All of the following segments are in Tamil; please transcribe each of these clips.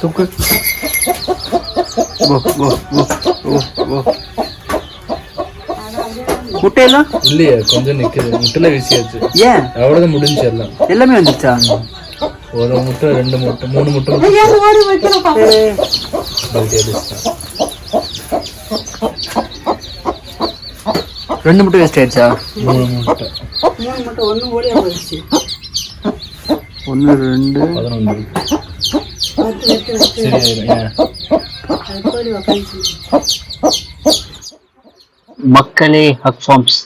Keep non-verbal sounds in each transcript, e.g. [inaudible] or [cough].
தூக்கு. ஓ ஓ ஓ ஓ ஓ முட்டையெல்லாம்? இல்லையே கொஞ்சம் நிக்குது. முட்டையில வீசியாச்சு. ஏன்? அவ்வளவுதான் முடிஞ்சு எல்லாம். எல்லாமே வந்துச்சா? ஒரு முட்டை ரெண்டு முட்டை மூணு முட்டை ரெண்டு முட்டை வேஸ்ட் ஆயிடுச்சா? மூணு முட்டை. மூணு மட்டும் ஒன்று ஒன்று ரெண்டு. பதினொன்று. மக்களே ஹக் ஃபார்ம்ஸ்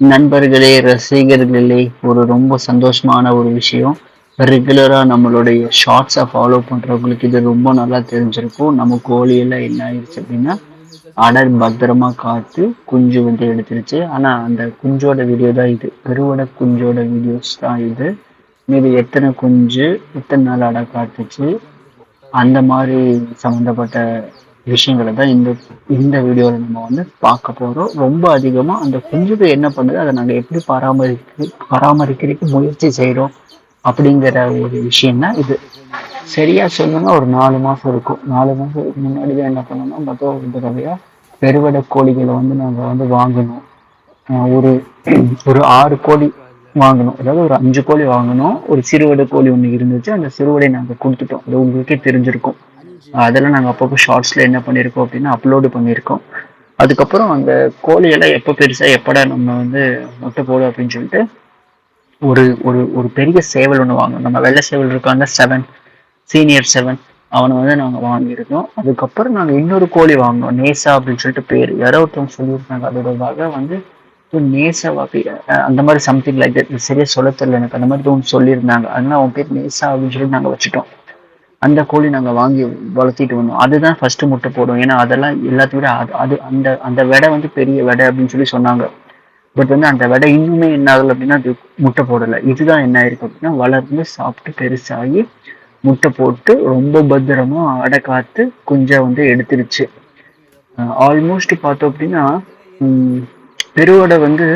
நண்பர்களே ரசிகர்களே ஒரு ரொம்ப சந்தோஷமான ஒரு விஷயம். ரெகுலராக நம்மளுடைய ஷார்ட்ஸை ஃபாலோ பண்ணுறவங்களுக்கு இது ரொம்ப நல்லா தெரிஞ்சிருக்கும். நம்ம கோழியெல்லாம் என்ன ஆயிடுச்சு அப்படின்னா அடர் பத்திரமா காத்து குஞ்சு வந்து எடுத்துருச்சு. ஆனால் அந்த குஞ்சோட வீடியோ தான் இது. பெருவடை குஞ்சோட வீடியோஸ் தான் இது. மீது எத்தனை குஞ்சு எத்தனை நாள் அடை காத்துச்சு அந்த மாதிரி சம்மந்தப்பட்ட விஷயங்களை தான் இந்த இந்த வீடியோவில் நம்ம வந்து பார்க்க போகிறோம் ரொம்ப அதிகமாக அந்த குஞ்சுகள் என்ன பண்ணுது அதை நாங்கள் எப்படி பராமரிக்க பராமரிக்கிறதுக்கு முயற்சி செய்கிறோம் அப்படிங்கிற ஒரு விஷயம் தான் இது. சரியாக சொல்லணும்னா ஒரு நாலு மாதம் இருக்கும். நாலு மாதத்துக்கு முன்னாடி தான் என்ன பண்ணோம்னா மொத்தம் ஒரு தடவையாக பெருவடை கோழிகளை வந்து நாங்கள் வந்து வாங்கணும். ஒரு ஒரு ஆறு கோழி வாங்கணும். அதாவது ஒரு அஞ்சு கோழி வாங்கணும். ஒரு சிறுவடை கோழி ஒன்று இருந்துச்சு. அந்த சிறுவடை நாங்கள் கொடுத்துட்டோம். அது உங்களுக்கே தெரிஞ்சிருக்கும். அதெல்லாம் நாங்கள் அப்பப்போ ஷார்ட்ஸில் என்ன பண்ணியிருக்கோம் அப்படின்னா அப்லோடு பண்ணியிருக்கோம் அதுக்கப்புறம் அந்த கோழியெல்லாம் எப்போ பெருசாக எப்படா நம்ம வந்து முட்டை போடும் அப்படின்னு சொல்லிட்டு ஒரு ஒரு ஒரு பெரிய சேவல் ஒன்று வாங்கணும். நம்ம வெள்ளை சேவல் இருக்காங்க செவன் சீனியர் செவன் அவனை வந்து நாங்கள் வாங்கியிருக்கோம். அதுக்கப்புறம் நாங்கள் இன்னொரு கோழி வாங்கினோம். நேசா அப்படின்னு சொல்லிட்டு பேர். யாரோ ஒருத்தவங்க சொல்லியிருக்காங்க அதோட வகை வந்து நேசா வகை அந்த மாதிரி சம்திங் லைக் தட் சரியா சொல்ல தெரியல. எனக்கு அந்த மாதிரி ஒன்று சொல்லியிருந்தாங்க. அதனால அவன் பேர் நேசா அப்படின்னு சொல்லி நாங்கள் வச்சுட்டோம். அந்த கோழி நாங்கள் வாங்கி வளர்த்திட்டு வந்தோம். அதுதான் ஃபர்ஸ்ட் முட்டை போடும். ஏன்னா அதெல்லாம் எல்லாத்தையும் விட அது அது அந்த அந்த விடை வந்து பெரிய விடை அப்படின்னு சொல்லி சொன்னாங்க. பட் வந்து அந்த விடை இன்னுமே என்ன ஆகலை அப்படின்னா அது முட்டை போடலை. இதுதான் என்ன ஆயிருக்கு அப்படின்னா வளர்ந்து சாப்பிட்டு பெருசாகி முட்டை போட்டு ரொம்ப பத்திரமா அடை காத்து குஞ்சை வந்து எடுத்துருச்சு. ஆல்மோஸ்ட் பார்த்தோம் அப்படின்னா பெருவடை வந்து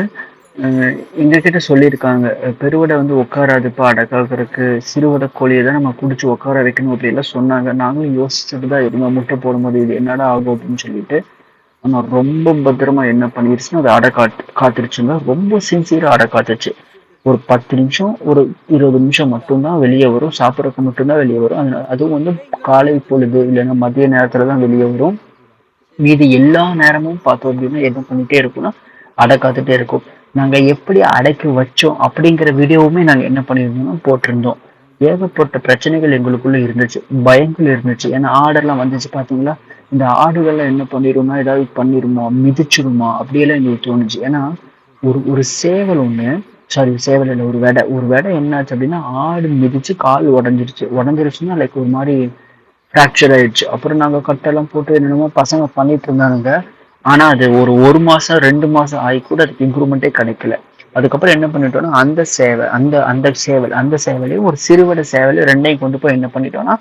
எங்ககிட்ட சொல்லியிருக்காங்க. பெருவடை வந்து உட்காராதுப்பா அடக்காகிறதுக்கு சிறுவடை கோழியை தான் நம்ம குடிச்சு உட்கார வைக்கணும் அப்படிலாம் சொன்னாங்க. நாங்களும் யோசிச்சுட்டு தான் இருந்தோம். முட்டை போடும்போது இது என்னடா ஆகும் அப்படின்னு சொல்லிட்டு. ஆனால் ரொம்ப பத்திரமா என்ன பண்ணிருச்சுன்னா அது அடை காட் காத்துருச்சுங்க. ரொம்ப சின்சியராக அடை காத்துச்சு. ஒரு பத்து நிமிஷம் ஒரு இருபது நிமிஷம் மட்டும்தான் வெளியே வரும். சாப்பிட்றதுக்கு மட்டும்தான் வெளியே வரும். அதனால அதுவும் வந்து காலை பொழுது இல்லைன்னா மதிய நேரத்துல தான் வெளியே வரும். மீதி எல்லா நேரமும் பார்த்தோம் அப்படின்னா என்ன பண்ணிட்டே இருக்கும்னா அடக்காத்துட்டே இருக்கும். நாங்கள் எப்படி அடக்கி வச்சோம் அப்படிங்கிற வீடியோவுமே நாங்கள் என்ன பண்ணியிருந்தோம்னா போட்டிருந்தோம். ஏகப்பட்ட பிரச்சனைகள் எங்களுக்குள்ள இருந்துச்சு பயங்கள் இருந்துச்சு. ஏன்னா ஆடெல்லாம் வந்துச்சு பார்த்தீங்களா இந்த ஆடுகள்லாம் என்ன பண்ணிடுமா ஏதாவது பண்ணிடுமா மிதிச்சிருமா அப்படியெல்லாம் எங்களுக்கு தோணுச்சு. ஏன்னா ஒரு ஒரு சேவல் ஒன்று சாரி சேவல் இல்லை ஒரு வெடை. ஒரு வெடை என்னாச்சு அப்படின்னா ஆடு மிதிச்சு கால் உடஞ்சிருச்சு. உடஞ்சிருச்சுன்னா லைக் ஒரு மாதிரி ஃப்ராக்சர் ஆயிடுச்சு. அப்புறம் நாங்கள் கட்டெல்லாம் போட்டு என்னென்னமோ பசங்க பண்ணிட்டு இருந்தானுங்க. ஆனால் அது ஒரு ஒரு மாதம் ரெண்டு மாதம் ஆகி கூட அதுக்கு இம்ப்ரூவ்மெண்ட்டே கிடைக்கல. அதுக்கப்புறம் என்ன பண்ணிட்டோம்னா அந்த சேவை அந்த அந்த சேவல் அந்த சேவலையும் ஒரு சிறுவட சேவலையும் ரெண்டையும் கொண்டு போய் என்ன பண்ணிட்டோம்னா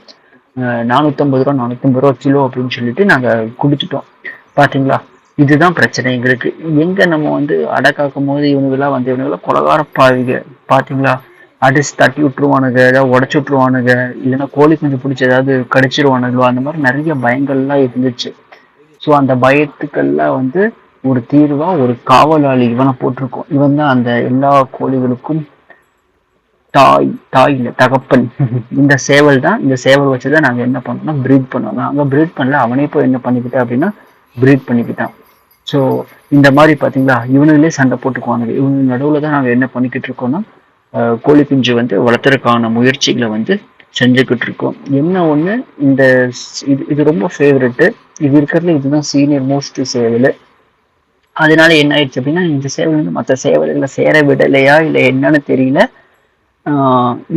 நானூற்றம்பது ரூபா நானூற்றம்பது ரூபா கிலோ அப்படின்னு சொல்லிட்டு நாங்கள் கொடுத்துட்டோம். பார்த்தீங்களா இதுதான் பிரச்சனை எங்களுக்கு. எங்கே நம்ம வந்து அடை காக்கும் போது இவனுங்களாம் வந்து இவனுங்களாம் கொலகார பாவிங்க. பார்த்தீங்களா அடிச்சு தட்டி விட்டுருவானுங்க ஏதாவது உடச்சு விட்டுருவானுங்க இல்லைன்னா கோழி குஞ்சு பிடிச்சி ஏதாவது கடிச்சிருவானுங்களோ அந்த மாதிரி நிறைய பயங்கள்லாம் இருந்துச்சு. ஸோ அந்த பயத்துக்கெல்லாம் வந்து ஒரு தீர்வா ஒரு காவலாளி இவனை போட்டிருக்கோம். இவன் தான் அந்த எல்லா கோழிகளுக்கும் தாய் தாய் இல்லை தகப்பன். [laughs] இந்த சேவல் தான் இந்த சேவல் வச்சு தான் நாங்கள் என்ன பண்ணோம்னா ப்ரீட் பண்ணோம். நாங்கள் ப்ரீட் பண்ணல அவனே போய் என்ன பண்ணிக்கிட்டேன் அப்படின்னா ப்ரீட் பண்ணிக்கிட்டான். ஸோ இந்த மாதிரி பார்த்தீங்களா இவனுங்களே சண்டை போட்டுக்குவானுங்க இவங்க நடுவில் தான் நாங்கள் என்ன பண்ணிக்கிட்டு இருக்கோம்னா கோழி குஞ்சு வந்து வளர்த்துறதுக்கான முயற்சிகளை வந்து செஞ்சுக்கிட்டு இருக்கோம். என்ன ஒன்று இந்த இது இது ரொம்ப ஃபேவரெட்டு இது இருக்கிறதுல இதுதான் சீனியர் மோஸ்ட் சேவல் அதனால என்ன ஆயிடுச்சு அப்படின்னா இந்த சேவல் வந்து மற்ற சேவல்களை சேர விடலையா இல்லை என்னன்னு தெரியல.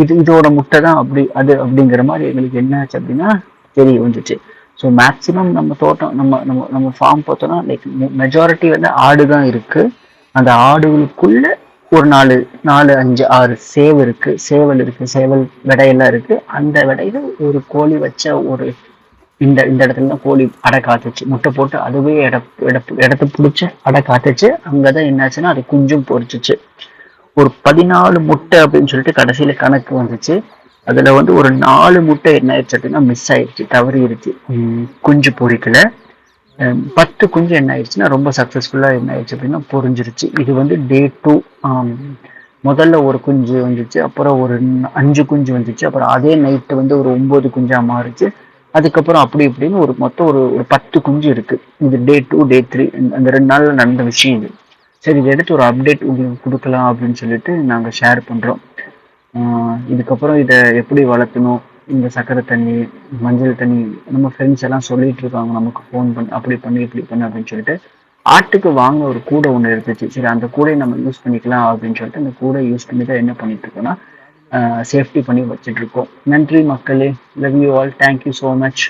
இது இதோட முட்டை தான் அப்படி அது அப்படிங்கிற மாதிரி எங்களுக்கு என்ன ஆச்சு அப்படின்னா தெரிய வந்துச்சு. ஸோ மேக்ஸிமம் நம்ம தோட்டம் நம்ம நம்ம நம்ம ஃபார்ம் பார்த்தோம்னா லைக் மெஜாரிட்டி வந்து ஆடு தான் இருக்கு. அந்த ஆடுகளுக்குள்ள ஒரு நாலு நாலு அஞ்சு ஆறு சேவ் இருக்கு. சேவல் இருக்கு சேவல் விடையெல்லாம் இருக்கு. அந்த விடையில ஒரு கோழி வச்ச ஒரு இந்த இந்த இடத்துல தான் கோழி அடை காத்துச்சு. முட்டை போட்டு அதுவே இட இட இடத்த பிடிச்சி அடை காத்துச்சு. அங்கதான் என்னாச்சுன்னா அது குஞ்சும் பொரிச்சிச்சு. ஒரு பதினாலு முட்டை அப்படின்னு சொல்லிட்டு கடைசியில கணக்கு வந்துச்சு. அதில் வந்து ஒரு நாலு முட்டை என்ன ஆயிடுச்சு அப்படின்னா மிஸ் ஆயிடுச்சு தவறிடுச்சு குஞ்சு பொரிக்கல அஹ் பத்து குஞ்சு என்ன ஆயிடுச்சுன்னா ரொம்ப சக்ஸஸ்ஃபுல்லாக என்ன ஆயிடுச்சு அப்படின்னா பொரிஞ்சிருச்சு. இது வந்து டே டூ முதல்ல ஒரு குஞ்சு வந்துச்சு அப்புறம் ஒரு அஞ்சு குஞ்சு வந்துச்சு அப்புறம் அதே நைட்டு வந்து ஒரு ஒன்பது குஞ்சா மாறுச்சு. அதுக்கப்புறம் அப்படி இப்படின்னு ஒரு மொத்தம் ஒரு ஒரு பத்து குஞ்சு இருக்கு. இது டே டூ டே த்ரீ அந்த ரெண்டு நாளில் நடந்த விஷயம் இது. சரி இதை எடுத்து ஒரு அப்டேட் உங்களுக்கு கொடுக்கலாம் அப்படின்னு சொல்லிட்டு நாங்கள் ஷேர் பண்ணுறோம் இதுக்கப்புறம் இதை எப்படி வளர்த்தணும் இந்த சக்கரை தண்ணி மஞ்சள் தண்ணி நம்ம ஃப்ரெண்ட்ஸ் எல்லாம் சொல்லிட்டு இருக்காங்க. நமக்கு ஃபோன் பண்ணி அப்படி பண்ணி இப்படி பண்ணு அப்படின்னு சொல்லிட்டு ஆட்டுக்கு வாங்க ஒரு கூடை ஒன்று இருந்துச்சு. சரி அந்த கூடையை நம்ம யூஸ் பண்ணிக்கலாம் அப்படின்னு சொல்லிட்டு அந்த கூடை யூஸ் பண்ணி தான் என்ன பண்ணிட்டு இருக்கோம்னா சேஃப்டி பண்ணி வச்சுட்டு இருக்கோம். நன்றி மக்களே. Love you all thank you so much